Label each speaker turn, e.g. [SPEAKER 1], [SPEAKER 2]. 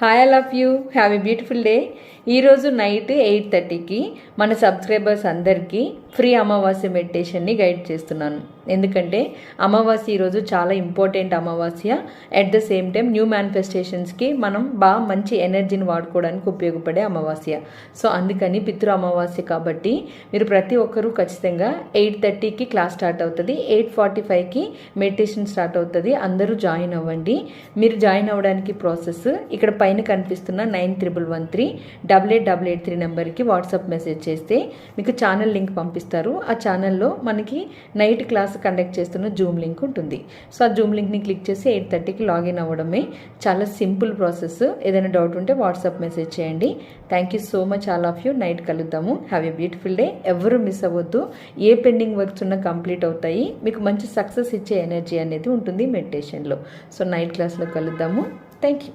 [SPEAKER 1] Hi I love you have a beautiful day ఈరోజు night eight థర్టీకి మన subscribers అందరికీ ఫ్రీ అమావాస్య మెడిటేషన్ని గైడ్ చేస్తున్నాను. ఎందుకంటే అమావాస్య ఈరోజు చాలా ఇంపార్టెంట్ అమావాస్య. At the same time new మేనిఫెస్టేషన్స్కి మనం బాగా మంచి ఎనర్జీని వాడుకోవడానికి ఉపయోగపడే అమావాస్య. సో అందుకని పితృ అమావాస్య కాబట్టి మీరు ప్రతి ఒక్కరూ ఖచ్చితంగా ఎయిట్ థర్టీకి క్లాస్ స్టార్ట్ అవుతుంది. ఎయిట్ ఫార్టీ ఫైవ్కి మెడిటేషన్ స్టార్ట్ అవుతుంది. అందరూ జాయిన్ అవ్వండి. మీరు జాయిన్ అవ్వడానికి ప్రాసెస్ ఇక్కడ పైన కనిపిస్తున్న nine triple one three double eight double eight three నెంబర్కి వాట్సాప్ మెసేజ్ చేస్తే మీకు ఛానల్ లింక్ పంపిస్తారు. ఆ ఛానల్లో మనకి నైట్ క్లాస్ కండక్ట్ చేస్తున్న జూమ్ లింక్ ఉంటుంది. సో ఆ జూమ్ లింక్ని క్లిక్ చేసి ఎయిట్ థర్టీకి లాగిన్ అవ్వడమే చాలా సింపుల్ ప్రాసెస్. ఏదైనా డౌట్ ఉంటే వాట్సాప్ మెసేజ్ చేయండి. Thank you so much all of you night కలుద్దాము. హ్యావ్ ఎ బ్యూటిఫుల్ డే ఎవరు మిస్ అవ్వద్దు. ఏ పెండింగ్ వర్క్స్ ఉన్నా కంప్లీట్ అవుతాయి. మీకు మంచి సక్సెస్ ఇచ్చే ఎనర్జీ అనేది ఉంటుంది మెడిటేషన్లో. సో నైట్ క్లాస్లో కలుద్దాము. Thank you